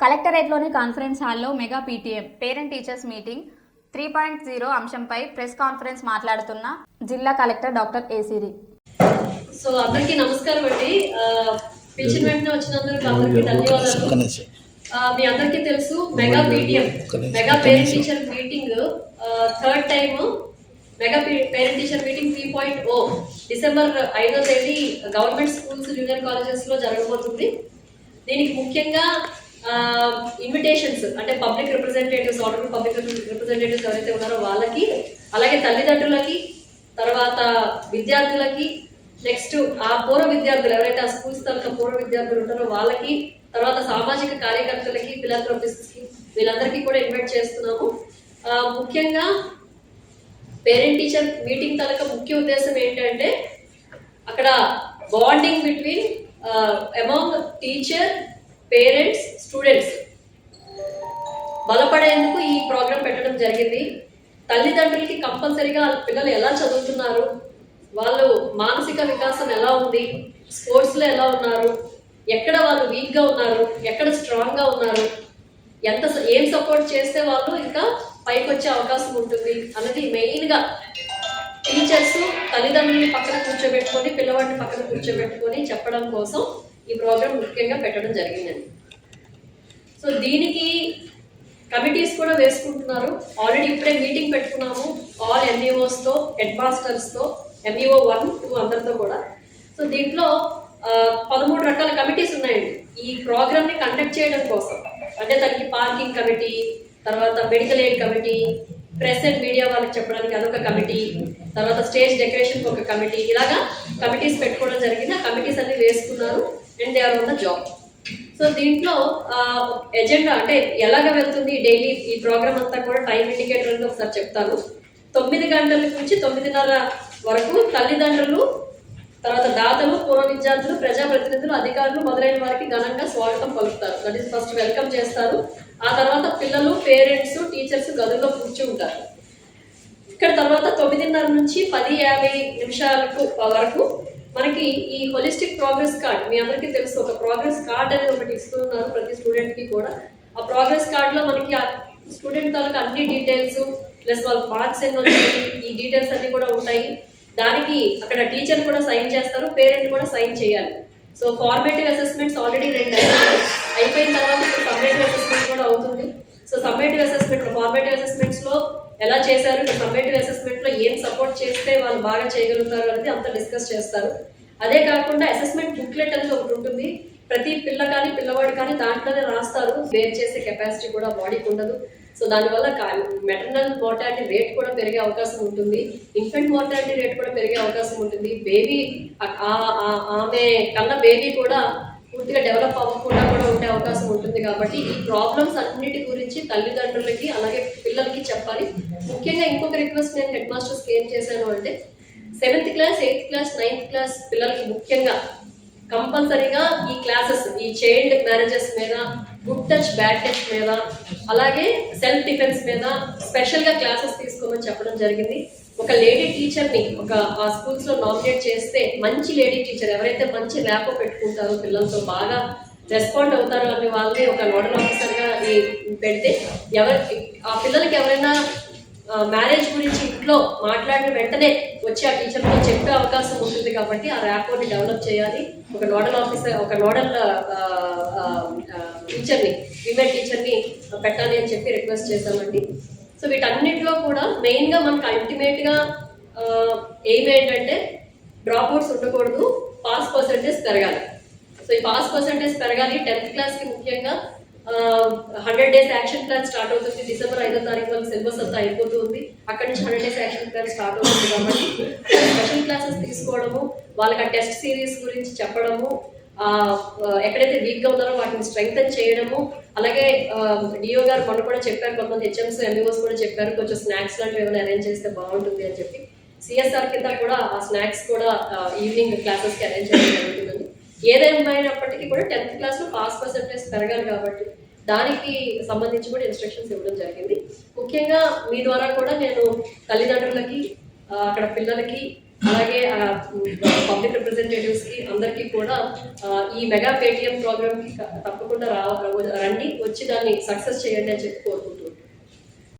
కలెక్టరేట్లోని conference హాల్లో mega PTM parent teachers meeting three point zero అంశంపై press conference మాట్లాడుతున్న జిల్లా కలెక్టర్ డాక్టర్ ఏసిరి. సో అందరికీ నమస్కారం అండి. ఆ, పిలిచిన వెంటనే వచ్చినందుకు అందరికీ ధన్యవాదాలు. మీ అందరికీ తెలుసు mega PTM mega parent teacher meeting third time mega parent teacher meeting three point O December ఐదో తేదీ గవర్నమెంట్ స్కూల్స్ జూనియర్ కాలేజెస్లో జరగబోతుంది. దీనికి ముఖ్యంగా ఇన్విటేషన్స్ అంటే public representatives order public representatives ఎవరైతే ఉన్నారో వాళ్ళకి అలాగే తల్లిదండ్రులకి తర్వాత విద్యార్థులకి నెక్స్ట్ ఆ పూర్వ విద్యార్థులు ఎవరైతే ఆ స్కూల్స్ తరఫున పూర్వ విద్యార్థులు ఉంటారో వాళ్ళకి తర్వాత సామాజిక కార్యకర్తలకి ఫిలాంథ్రోపిస్ట్స్ వీళ్ళందరికీ కూడా ఇన్వైట్ చేస్తున్నాము. ముఖ్యంగా పేరెంట్ టీచర్ మీటింగ్ తలక ముఖ్య ఉద్దేశం ఏంటంటే అక్కడ bonding between among teacher parents students. బలపడేందుకు ఈ ప్రోగ్రాం పెట్టడం జరిగింది. తల్లిదండ్రులకి కంపల్సరీగా వాళ్ళ పిల్లలు ఎలా చదువుతున్నారు? వాళ్ళు మానసిక వికాసం ఎలా ఉంది? స్పోర్ట్స్లో ఎలా ఉన్నారు? ఎక్కడ వాళ్ళు వీక్గా ఉన్నారు? ఎక్కడ స్ట్రాంగ్గా ఉన్నారు? ఎంత ఏం సపోర్ట్ చేస్తే వాళ్ళు ఇంకా పైకి వచ్చే అవకాశం ఉంటుంది అన్నది మెయిన్గా టీచర్స్ తల్లిదండ్రులని పక్కన కూర్చోబెట్టుకొని పిల్లవాడిని పక్కన కూర్చోబెట్టుకొని చెప్పడం కోసం ఈ ప్రోగ్రాం ముఖ్యంగా పెట్టడం జరిగిందండి. సో దీనికి కమిటీస్ కూడా వేసుకుంటున్నారు. ఆల్రెడీ ఇప్పుడే మీటింగ్ పెట్టుకున్నాము. ఆల్ ఎంఈఓస్తో హెడ్ మాస్టర్స్తో ఎంఈఓ వన్ టూ అందరితో కూడా. సో దీంట్లో పదమూడు రకాల కమిటీస్ ఉన్నాయండి. ఈ ప్రోగ్రామ్ని కండక్ట్ చేయడం కోసం. అంటే దానికి పార్కింగ్ కమిటీ తర్వాత medical aid committee press and media వాళ్ళకి చెప్పడానికి అదొక కమిటీ తర్వాత స్టేజ్ డెకరేషన్ ఒక కమిటీ. ఇలాగా కమిటీస్ పెట్టుకోవడం జరిగింది. ఆ కమిటీస్ అన్ని వేసుకున్నారు and they are on the job so దీంట్లో ఎజెండా అంటే ఎలాగ వెళ్తుంది డైలీ ఈ ప్రోగ్రామ్ అంతా కూడా? టైం ఇండికేటర్ అని ఒకసారి చెప్తాను. తొమ్మిది గంటల నుంచి తొమ్మిదిన్నర వరకు తల్లిదండ్రులు తర్వాత దాతలు పూర్వ విద్యార్థులు ప్రజాప్రతినిధులు అధికారులు మొదలైన వారికి ఘనంగా స్వాగతం పలుకుతారు. దట్ ఈస్ ఫస్ట్ వెల్కమ్ చేస్తారు. ఆ తర్వాత పిల్లలు పేరెంట్స్ టీచర్స్ గదుల్లో కూర్చుంటారు ఇక్కడ తర్వాత తొమ్మిదిన్నర నుంచి పది యాభై నిమిషాలకు వరకు మనకి ఈ హోలిస్టిక్ ప్రోగ్రెస్ కార్డ్ మీ అందరికీ తెలుసు ఒక ప్రోగ్రెస్ కార్డ్ అనేది ఒకటి ఇస్తున్నారు ప్రతి స్టూడెంట్కి కూడా. ఆ ప్రోగ్రెస్ కార్డ్లో మనకి ఆ స్టూడెంట్ తాలూకు అన్ని డీటెయిల్స్ ప్లస్ వాళ్ళ మార్క్స్ ఎన్ని వచ్చాయి ఈ డీటెయిల్స్ అన్ని కూడా ఉంటాయి. దానికి అక్కడ టీచర్ కూడా సైన్ చేస్తారు పేరెంట్ కూడా సైన్ చేయాలి. సో ఫార్మేటివ్ అసెస్మెంట్స్ ఆల్రెడీ రెండు అయిపోయిన తర్వాత ఇప్పుడు సమ్మేటివ్ అసెస్మెంట్ కూడా అవుతుంది. సో సమ్మేటివ్ అసెస్మెంట్ ఫార్మేటివ్ అసెస్మెంట్స్లో ఎలా చేశారు ఇప్పుడు సమ్మేటివ్ అసెస్మెంట్లో ఏం సపోర్ట్ చేస్తే వాళ్ళు బాగా చేయగలుగుతారు అనేది అంతా డిస్కస్ చేస్తారు. అదే కాకుండా అసెస్మెంట్ బుక్లెట్ అనేది ఒకటి ఉంటుంది. ప్రతి పిల్ల కానీ పిల్లవాడు కానీ దాంట్లోనే రాస్తారు. వేర్ చేసే కెపాసిటీ కూడా బాడీకి ఉండదు. సో దానివల్ల మెటర్నల్ మోర్టాలిటీ రేట్ కూడా పెరిగే అవకాశం ఉంటుంది. ఇన్ఫెంట్ మోర్టాలిటీ రేట్ కూడా పెరిగే అవకాశం ఉంటుంది. బేబీ ఆమె కన్న బేబీ కూడా పూర్తిగా డెవలప్ అవ్వకుండా కూడా ఉండే అవకాశం ఉంటుంది కాబట్టి ఈ ప్రాబ్లమ్స్ అన్నిటి గురించి తల్లిదండ్రులకి అలాగే పిల్లలకి చెప్పాలి. ముఖ్యంగా ఇంకొక రిక్వెస్ట్ నేను హెడ్ మాస్టర్స్కి ఏం చేశాను అంటే seventh class eighth class ninth class పిల్లలకి ముఖ్యంగా కంపల్సరీగా ఈ క్లాసెస్ ఈ చైల్డ్ మ్యారేజెస్ మీద గుడ్ టచ్ బ్యాడ్ టచ్ మీద అలాగే సెల్ఫ్ డిఫెన్స్ మీద స్పెషల్గా క్లాసెస్ తీసుకోమని చెప్పడం జరిగింది. ఒక లేడీ టీచర్ని ఒక ఆ స్కూల్స్లో నామినేట్ చేస్తే మంచి లేడీ టీచర్ ఎవరైతే మంచి ర్యాపో పెట్టుకుంటారో పిల్లలతో బాగా రెస్పాండ్ అవుతారో అనే వాళ్ళని ఒక నోడల్ ఆఫీసర్గా పెడితే ఎవరి ఆ పిల్లలకి ఎవరైనా మ్యారేజ్ గురించి ఇంట్లో మాట్లాడిన వెంటనే వచ్చి ఆ టీచర్తో చెప్పే అవకాశం ఉంటుంది కాబట్టి ఆ ర్యాపోర్ట్ని డెవలప్ చేయాలి. ఒక నోడల్ ఆఫీసర్ ఒక నోడల్ టీచర్ని విమెన్ టీచర్ని పెట్టాలి అని చెప్పి రిక్వెస్ట్ చేశామండి. సో వీటన్నిటిలో కూడా మెయిన్గా మనకు అల్టిమేట్గా ఎయిమ్ ఏంటంటే డ్రాప్ అవుట్స్ ఉండకూడదు పాస్ పర్సంటేజ్ పెరగాలి. సో ఈ పాస్ పర్సంటేజ్ పెరగాలి టెన్త్ క్లాస్కి ముఖ్యంగా hundred days action plan start అవుతుంది. డిసెంబర్ ఐదో తారీఖు వరకు సిలబస్ అంతా అయిపోతుంది. అక్కడి నుంచి hundred days action plan start అవుతుంది కాబట్టి స్పెషల్ క్లాసెస్ తీసుకోవడము వాళ్ళకి ఆ టెస్ట్ సిరీస్ గురించి చెప్పడము ఎక్కడైతే వీక్గా ఉన్నారో వాటిని స్ట్రెంగ్తన్ చేయడము అలాగే డిఓ గారు మొన్న కూడా చెప్పారు కొంతమంది హెచ్ఎంస్ ఎంఈఓస్ కూడా చెప్పారు కొంచెం స్నాక్స్ లాంటివి ఏమైనా అరేంజ్ చేస్తే బాగుంటుంది అని చెప్పి. సిఎస్ఆర్ కింద కూడా ఆ స్నాక్స్ కూడా ఈవినింగ్ క్లాసెస్కి అరేంజ్ చేయడం జరుగుతుంది. ఏదేమైనప్పటికీ కూడా టెన్త్ క్లాస్లో పాస్ పర్సెంటేజ్ పెరగాలి కాబట్టి దానికి సంబంధించి కూడా ఇన్స్ట్రక్షన్స్ ఇవ్వడం జరిగింది. ముఖ్యంగా మీ ద్వారా కూడా నేను తల్లిదండ్రులకి అక్కడ పిల్లలకి అలాగే పబ్లిక్ రిప్రజెంటేటివ్స్కి అందరికీ కూడా ఈ మెగా పేటిఎం ప్రోగ్రామ్కి తప్పకుండా రా రండి వచ్చి దాన్ని సక్సెస్ చేయండి అని చెప్పి కోరుకుంటున్నాను.